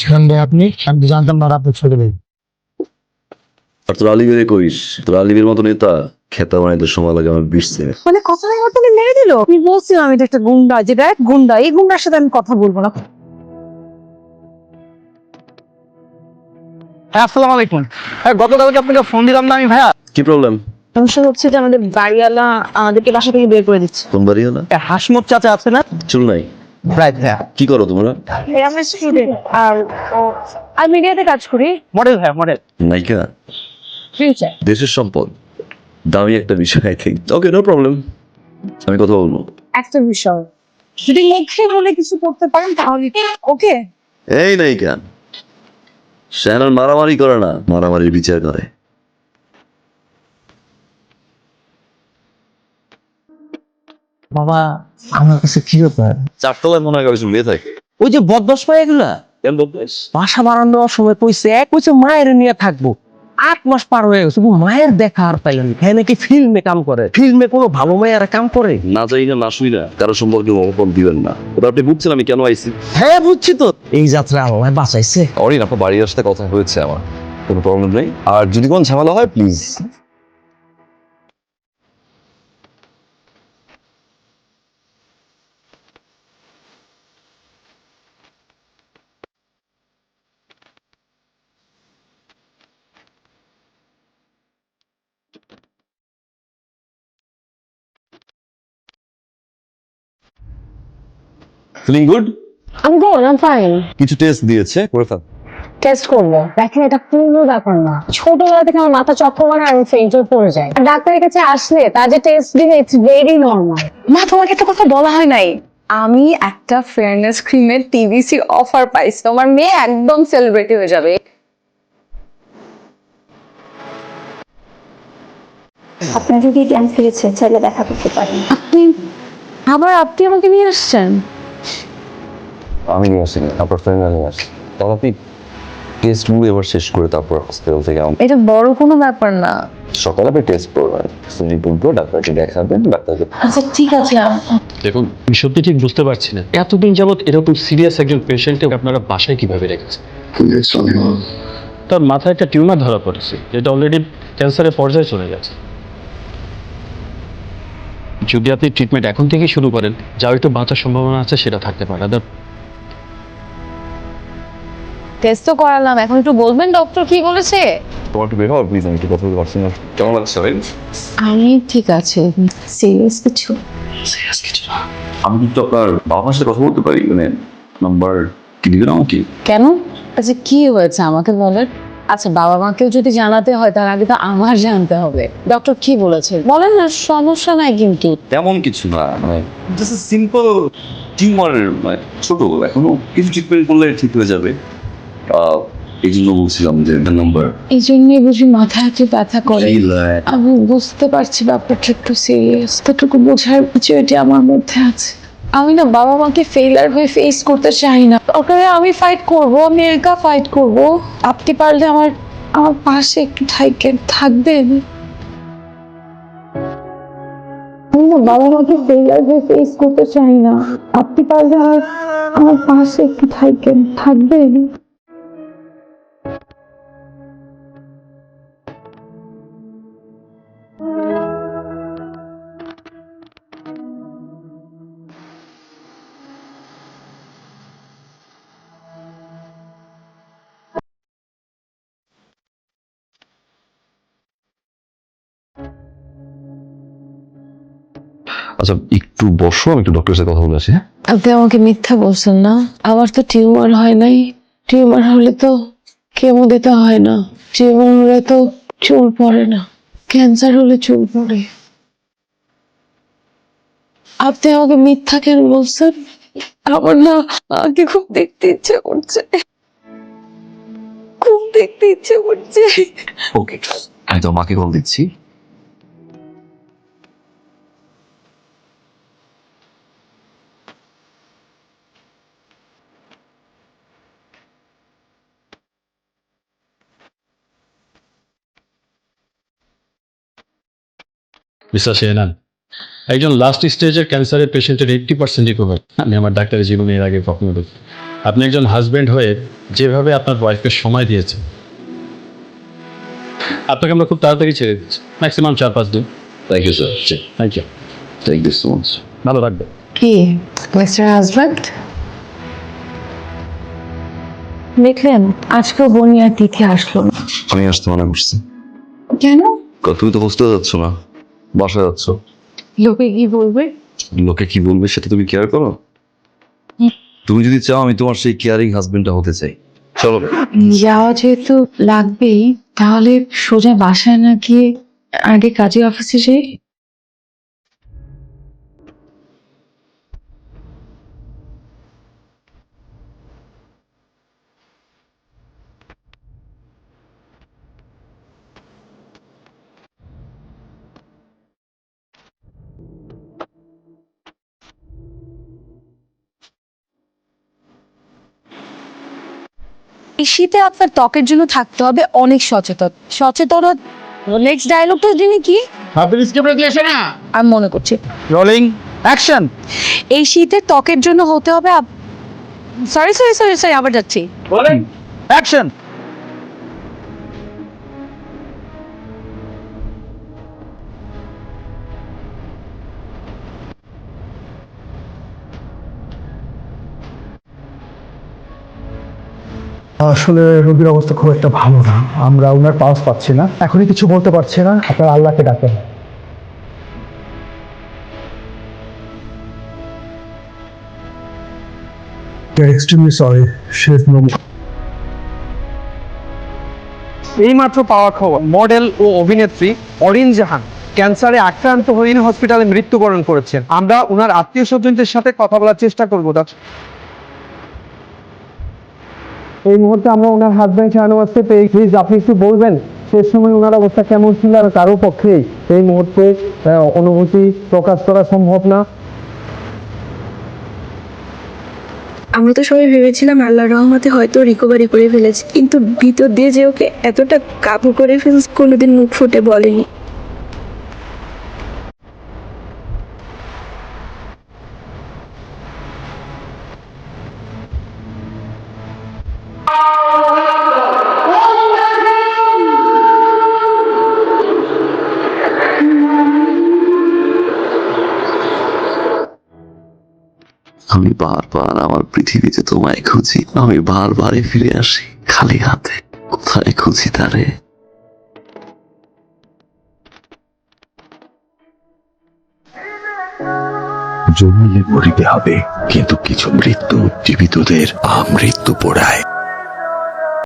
সেখান থেকে আপনি আমি জানতাম না আপনার ছোট ভাই আর তোর আলিবের কইস তোর আলিবের মতো নেতা খেতা বানাইতে সময় লাগে আমার বিশ সেকেন্ড মানে কথা নাই মেরে দিল? আমি বলছিলাম আমি তো একটা গুন্ডা যেটা এক গুন্ডা এই গুন্ডার সাথে আমি কথা বলব না। হ্যাঁ আসসালামু আলাইকুম। হ্যাঁ গতকালকে আপনাকে ফোন দিলাম না আমি ভাইয়া? কি প্রবলেম সমস্যা হচ্ছে যে আমাদের বাড়িওয়ালা আমাদেরকে বাসা থেকে বের করে দিচ্ছে। কোন বাড়ি হলো এ, হাসমত চাচা আছে না? চুল নাই? রাইট হ্যাঁ কি করো তোমরা? আমি স্টুডেন্ট আর আমি মিডিয়াতে কাজ করি। মডেল হ্যাঁ মডেল নাইকা ফিউচার দেশের সম্পদ। দামি একটা বিষয় I think okay no problem আমি কথা বলব। একটা বিষয়। যদি মুখে বলে কিছু করতে পারেন তাহলে ওকে এই নায়িকা শ্যানন মারামারি করে না মারামারির বিচার করে। বাবা আমার কাছে কি ব্যাপার? চারতলায় মনে হয় কিছু মেয়ে থাকে। ওই যে বদমাস পায় এগুলা কেন বলতেস বাসা বাড়ানোর সময় কইছে এক কইছে মায়ের নিয়ে থাকব। আট মাস পার হয়ে গেছে মায়ের দেখা আর পাইলেন হ্যাঁ নাকি ফিল্মে কাম করে? ফিল্মে কোনো ভালো মায়েরা কাম করে? না যাই না না শুই না। কারও সম্পর্কে মনোপন দিবেন না। ওটা আপনি বুঝছেন আমি কেন আইছি? হ্যাঁ বুঝছি তো। এই যাত্রা আমায় বাঁচাইছে। অরিন আপনার বাড়ি আসতে কথা হয়েছে আমার। কোনো প্রবলেম নেই। আর যদি কোনো ঝামেলা হয় প্লিজ ফিলিং গুড আমি গোল আম ফাইন কিছু টেস্ট দিয়েছে করে ফেল। টেস্ট করব। দেখেন এটা কোনো ব্যাপার না। ছোটবেলা থেকে আমার মাথা চক্কর মারে আমি ফেইন্টার পড়ে যাই। আর ডাক্তারের কাছে আসলে তার যে টেস্ট দিবে ইটস ভেরি নর্মাল মা তোমাকে একটা কথা বলা হয় নাই? আমি একটা ফেয়ারনেস ক্রিমের টিভিসি অফার পাইছি। আমার মেয়ে একদম সেলিব্রিটি হয়ে যাবে। আপনার যদি জ্ঞান ফিরেছে চাইলে দেখা করতে পারেন। আপনি আবার আপনি আমাকে নিয়ে আসছেন? আমি নিয়ে আসিনি আপনার ফ্রেন্ড নিয়ে আসি। তবে আপনি টেস্টগুলো এবার শেষ করে তারপর হসপিটাল থেকে আমার এটা বড় কোনো ব্যাপার না। সকালে আপনি টেস্ট করবেন রিপোর্টগুলো ডাক্তারকে দেখাবেন ডাক্তারকে আচ্ছা ঠিক আছে দেখুন আমি সত্যি ঠিক বুঝতে পারছি না। এতদিন যাবৎ এরকম সিরিয়াস একজন পেশেন্টকে আপনারা বাসায় কীভাবে রেখেছেন? তার মাথায় একটা টিউমার ধরা পড়েছে যেটা অলরেডি ক্যান্সারের পর্যায়ে চলে গেছে। যদি আপনি ট্রিটমেন্ট এখন থেকে শুরু করেন যা একটু বাঁচার সম্ভাবনা আছে সেটা থাকতে পারে। আদার টেস্ট তো করালাম এখন একটু বলবেন ডক্টর কি বলেছে? তোমার একটু বের হওয়ার প্লিজ আমি একটু কথা বলতে পারছি না। কেমন লাগছে আমি ঠিক আছে সিরিয়াস কিছু। আমি কিন্তু আপনার বাবা মার সাথে কথা বলতে পারি মানে নাম্বার কি দিবেন আমাকে? কেন? আচ্ছা কি হয়েছে আমাকে বলেন? আচ্ছা বাবা মাকেও যদি জানাতে হয় তার আগে তো আমার জানতে হবে। ডক্টর কি বলেছে? বলেন না সমস্যা নাই কিন্তু। তেমন কিছু না মানে জাস্ট সিম্পল টিউমার মানে ছোট এখনও কিছু ট্রিটমেন্ট করলে ঠিক হয়ে যাবে। এই জন্য বলছিলাম যে নাম্বার এই জন্যই বুঝি মাথা ব্যথা করে। আমি বুঝতে পারছি ব্যাপারটা একটু সিরিয়াস ততটুকু বোঝার আমার মধ্যে আছে। আমি না বাবা মাকে ফেইলার হয়ে ফেস করতে চাই না। ওখানে আমি ফাইট করব আমি একা ফাইট করব। আপনি পারলে আমার আমার পাশে একটু থাকেন থাকবেন আমি না বাবা মাকে ফেইলার হয়ে ফেস করতে চাই না। আপনি পারলে আমার আমার পাশে একটু থাকেন থাকবেন আচ্ছা একটু বসো আমি একটু ডক্টরের সাথে কথা বলে আসি হ্যাঁ? আপনি আমাকে মিথ্যা বলছেন না। আমার তো টিউমার হয় নাই। টিউমার হলে তো কেমো দিতে হয় না। টিউমার হলে তো চুল পড়ে না। ক্যান্সার হলে চুল পড়ে। আপনি আমাকে মিথ্যা কেন বলছেন? আমার না আমাকে খুব দেখতে ইচ্ছে করছে। খুব দেখতে ইচ্ছে করছে। ওকে আমি তো মাকে কল দিচ্ছি। মিস্টার শেহনান একজন লাস্ট স্টেজের ক্যান্সারের পেশেন্টের এইটটি পার্সেন্ট রিকভার আমি আমার ডাক্তারের জীবনে এর আগে কখনো দেখি। আপনি একজন হাজবেন্ড হয়ে যেভাবে আপনার ওয়াইফকে সময় দিয়েছেন আপনাকে আমরা খুব তাড়াতাড়ি ছেড়ে দিচ্ছি। ম্যাক্সিমাম চার পাঁচ দিন। Thank you sir thank you thank you so much ভালো থাকবে কি? মিস্টার হাজব্যান্ড দেখলেন আজকেও বনিয়া তিথি আসলো না। আমি আসতে মানা করছি। কেন? কা- তুমি তো হোস্টেলে যাচ্ছ না। বাসায় যাচ্ছ। লোকে কি বলবে? লোকে কি বলবে সেটা তুমি কেয়ার করো? তুমি যদি চাও আমি তোমার সেই কেয়ারিং হাজবেন্ডটা হতে চাই। চলো। যাওয়া যেহেতু লাগবেই তাহলে সোজা বাসায় না গিয়ে আগে কাজে অফিসে যাই? এই শীতে আপনার ত্বকের জন্য থাকতে হবে অনেক সচেতন। সচেতন নেক্সট ডায়লগটা যিনি কি? আমি মনে করছি। রোলিং অ্যাকশন এই শীতে ত্বকের জন্য হতে হবে সরি সরি সরি সরি আবার যাচ্ছি। অ্যাকশন আসলে রোগীর অবস্থা খুব একটা ভালো না। আমরা ওনার পাস পাচ্ছি না। এখনই কিছু বলতে পারছি না। আপনার আল্লাহকে ডাকেন। এক্সট্রিমলি সরি শেষ এইমাত্র পাওয়া খবর মডেল ও অভিনেত্রী অরিন জাহান ক্যান্সারে আক্রান্ত হয়ে হসপিটালে মৃত্যুবরণ করেছেন। আমরা ওনার আত্মীয় স্বজনদের সাথে কথা বলার চেষ্টা করব দাদা এই মুহূর্তে আমরা ওনার হাজব্যান্ড শাহানু আসতে পেয়ে প্লিজ আপনি একটু বলবেন শেষ সময় ওনার অবস্থা কেমন ছিল আর কারও পক্ষেই এই মুহূর্তে অনুভূতি প্রকাশ করা সম্ভব না? আমরা তো সবাই ভেবেছিলাম আল্লাহ রহমতে হয়তো রিকভারি করে ফেলেছি, কিন্তু ভিতর দিয়ে যে ওকে এতটা কাবু করে ফেলছে, কোনোদিন মুখ ফুটে বলেনি। আমি বারবার আমার পৃথিবীতে তোমায় খুঁজি। আমি বারবারে ফিরে আসি খালি হাতে। কোথায় খুঁজি তারে? জমিলে মরিতে হবে, কিন্তু কিছু মৃত্যু জীবিতদের আমৃত্যু পোড়ায়।